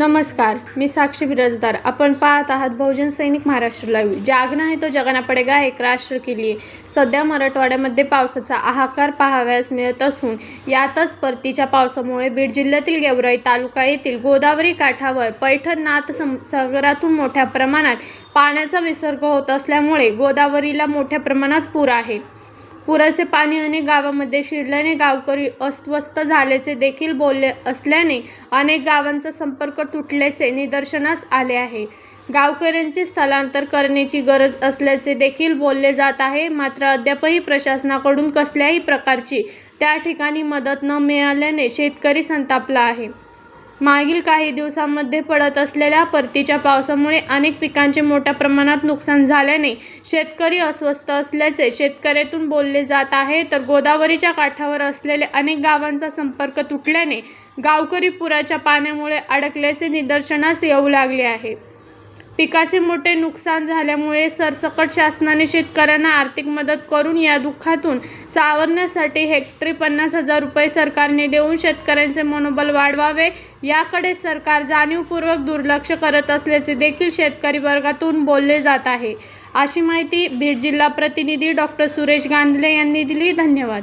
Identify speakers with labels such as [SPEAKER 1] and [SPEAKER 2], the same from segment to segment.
[SPEAKER 1] नमस्कार मी साक्षी बिराजदार. आपण पाहत आहात बहुजन सैनिक महाराष्ट्र लाईव्ह जागना आहे तो जगाना पडेगा एक राष्ट्र केली सध्या मराठवाड्यामध्ये पावसाचा हाहाकार पाहावयास मिळत असून यातच परतीच्या पावसामुळे बीड जिल्ह्यातील गेवराई तालुका येथील गोदावरी काठावर पैठणनाथ सम सागरातून मोठ्या प्रमाणात पाण्याचा विसर्ग होत असल्यामुळे गोदावरीला मोठ्या प्रमाणात पूर आहे. पुराचे पाणी अनेक गावामध्ये शिरल्याने गावकरी अस्वस्थ झाल्याचे देखील बोलले असल्याने अनेक गावांचा संपर्क तुटल्याचे निदर्शनास आले आहे. गावकऱ्यांचे स्थलांतर करण्याची गरज असल्याचे देखील बोलले जात आहे. मात्र अद्यापही प्रशासनाकडून कसल्याही प्रकारची त्या ठिकाणी मदत न मिळाल्याने शेतकरी संतापला आहे. मागील काही दिवसांमध्ये पडत असलेल्या परतीच्या पावसामुळे अनेक पिकांचे मोठ्या प्रमाणात नुकसान झाल्याने शेतकरी अस्वस्थ असल्याचे शेतकऱ्यातून बोलले जात आहे. तर गोदावरीच्या काठावर असलेले अनेक गावांचा संपर्क तुटल्याने गावकरी पुराच्या पाण्यामुळे अडकल्याचे निदर्शनास येऊ लागले आहे. पिकाचे मोठे नुकसान झाल्यामुळे सरसकट शासनाने शेतकऱ्यांना आर्थिक मदत करून या दुःखातून सावरण्यासाठी हेक्टरी पन्नास हजार रुपये सरकारने देऊन शेतकऱ्यांचे मनोबल वाढवावे याकडे सरकार जाणीवपूर्वक दुर्लक्ष करत असल्याचे देखील शेतकरी वर्गातून बोलले जात आहे. अशी माहिती बीड जिल्हा प्रतिनिधी डॉक्टर सुरेश गांधले यांनी दिली. धन्यवाद.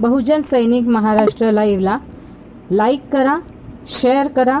[SPEAKER 2] बहुजन सैनिक महाराष्ट्र लाईव्हला लाईक करा शेअर करा